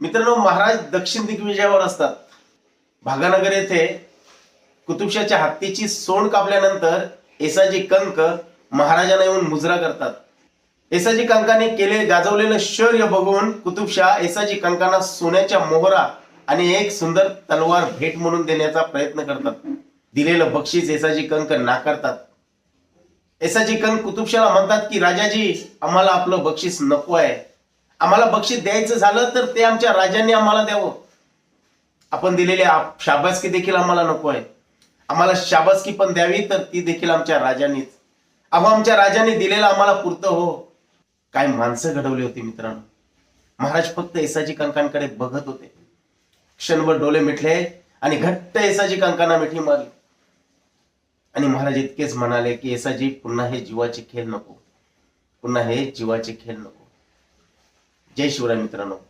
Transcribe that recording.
मित्रांनो महाराज दक्षिण दिग्विजयावर असतात. भागानगर येथे कुतुबशाच्या हत्तीची सोंड कापल्यानंतर येसाजी कंक महाराजांना येऊन मुजरा करतात. येसाजी कंकाने केले गाजवलेलं शौर्य बघून कुतुबशाह एसाजी कंकांना सोन्याच्या मोहरा आणि एक सुंदर तलवार भेट म्हणून देण्याचा प्रयत्न करतात. दिलेलं बक्षीस येसाजी कंक नाकारतात. येसाजी कंक कुतुबशाला म्हणतात की राजाजी आम्हाला आपलं बक्षीस नको आहे. आम्हाला बक्षीस द्यायचं झालं तर ते आमच्या राजांनी आम्हाला द्यावं. आपण दिलेली शाबासकी देखील आम्हाला नको आहे. आम्हाला शाबासकी पण द्यावी तर ती देखील आमच्या राजांनीच. अहो आमच्या राजांनी दिलेलं आम्हाला पुरतं हो. काय माणसं घडवली होती मित्रांनो. महाराज फक्त येसाजी कंकांकडे बघत होते. क्षणभर डोले मिटले आणि घट्ट येसाजी कंकांना मिठी मारली. आणि महाराज इतकेच म्हणाले की एसाजी पुन्हा हे जीवाचे खेळ नको. पुन्हा हे जीवाचे खेळ नको. जय शिवराय मित्रांनो.